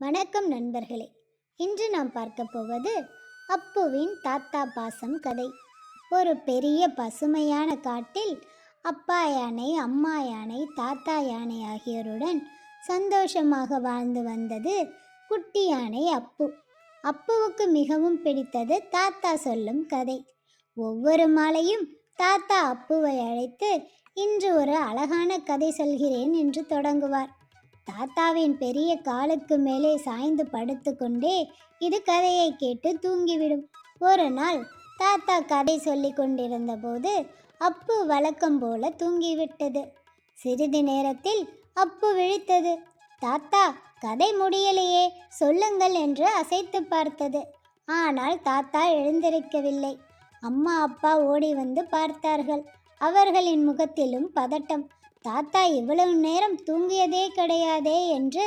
வணக்கம் நண்பர்களே. இன்று நாம் பார்க்க போவது அப்புவின் தாத்தா பாசம் கதை. ஒரு பெரிய பசுமையான காட்டில் அப்பா யானை அம்மா யானை தாத்தா யானை ஆகியோருடன் சந்தோஷமாக வாழ்ந்து வந்தது குட்டி யானை அப்பு. அப்புவுக்கு மிகவும் பிடித்தது தாத்தா சொல்லும் கதை. ஒவ்வொரு மாலையும் தாத்தா அப்புவை அழைத்து இன்று ஒரு அழகான கதை சொல்கிறேன் என்று தொடங்குவார். தாத்தாவின் பெரிய காலுக்கு மேலே சாய்ந்து படுத்துக்கொண்டே இது கதையை கேட்டு தூங்கிவிடும். ஒரு நாள் தாத்தா கதை சொல்லி கொண்டிருந்த போது அப்பு வழக்கம் போல தூங்கிவிட்டது. சிறிது நேரத்தில் அப்பு விழித்தது. தாத்தா கதை முடியலையே சொல்லுங்கள் என்று அசைத்து பார்த்தது. ஆனால் தாத்தா எழுந்திருக்கவில்லை. அம்மா அப்பா ஓடி வந்து பார்த்தார்கள். அவர்களின் முகத்திலும் பதட்டம். தாத்தா இவ்வளவு நேரம் தூங்கியதே கிடையாதே என்று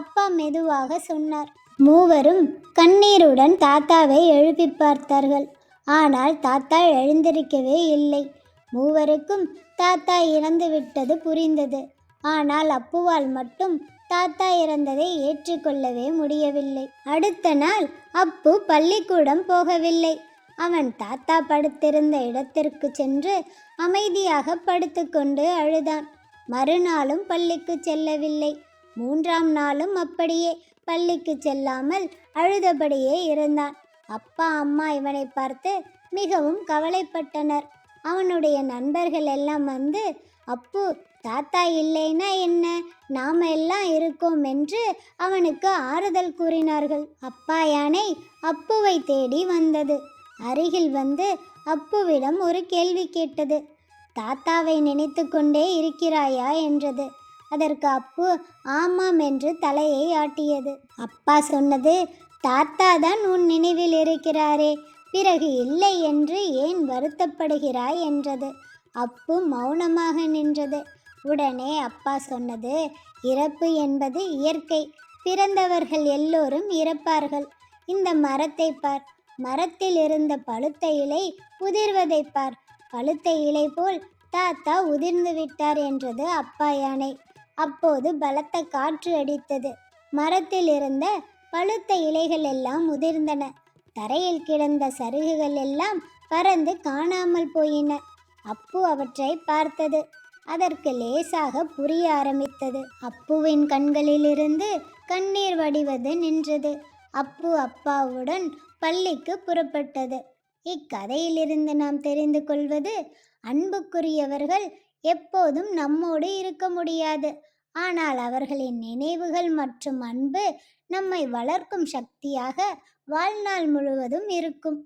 அப்பா மெதுவாக சொன்னார். மூவரும் கண்ணீருடன் தாத்தாவை எழுப்பி பார்த்தார்கள். ஆனால் தாத்தா எழுந்திருக்கவே இல்லை. மூவருக்கும் தாத்தா இறந்து விட்டது புரிந்தது. ஆனால் அப்புவால் மட்டும் தாத்தா இறந்ததை ஏற்றுக்கொள்ளவே முடியவில்லை. அடுத்த நாள் அப்பு பள்ளிக்கூடம் போகவில்லை. அவன் தாத்தா படுத்திருந்த இடத்திற்கு சென்று அமைதியாக படுத்துக்கொண்டு அழுதான். மறுநாளும் பள்ளிக்கு செல்லவில்லை. மூன்றாம் நாளும் அப்படியே பள்ளிக்கு செல்லாமல் அழுதபடியே இருந்தான். அப்பா அம்மா இவனை பார்த்து மிகவும் கவலைப்பட்டனர். அவனுடைய நண்பர்கள் எல்லாம் வந்து அப்பு தாத்தா இல்லைன்னா என்ன? நாம எல்லாம் இருக்கோம் என்று அவனுக்கு ஆறுதல் கூறினார்கள். அப்பா யானை அப்புவை தேடி வந்தது. அருகில் வந்து அப்புவிடம் ஒரு கேள்வி கேட்டது. தாத்தாவை நினைத்து கொண்டே இருக்கிறாயா என்றது. அதற்கு அப்பு ஆமாம் என்று தலையை ஆட்டியது. அப்பா சொன்னது தாத்தா தான் உன் நினைவில் இருக்கிறாரே பிறகு இல்லை என்று ஏன் வருத்தப்படுகிறாய்? என்றது. அப்பு மௌனமாக நின்றது. உடனே அப்பா சொன்னது இறப்பு என்பது இயற்கை. பிறந்தவர்கள் எல்லோரும் இறப்பார்கள். இந்த மரத்தை பார். மரத்தில் இருந்த பழுத்த இலை உதிர்வதை பார். பழுத்த இலை போல் தாத்தா உதிர்ந்து விட்டார் என்றது அப்பா யானை. அப்போது பலத்த காற்று அடித்தது. மரத்தில் இருந்த பழுத்த இலைகள் எல்லாம் உதிர்ந்தன. தரையில் கிடந்த சருகுகள் எல்லாம் பறந்து காணாமல் போயின. அப்பு அவற்றை பார்த்தது. அதற்கு லேசாக புரிய ஆரம்பித்தது. அப்புவின் கண்களிலிருந்து கண்ணீர் வடிவது நின்றது. அப்பு அப்பாவுடன் பள்ளிக்கு புறப்பட்டது. இக்கதையிலிருந்து நாம் தெரிந்து கொள்வது அன்புக்குரியவர்கள் எப்போதும் நம்மோடு இருக்க முடியாது. ஆனால் அவர்களின் நினைவுகள் மற்றும் அன்பு நம்மை வளர்க்கும் சக்தியாக வாழ்நாள் முழுவதும் இருக்கும்.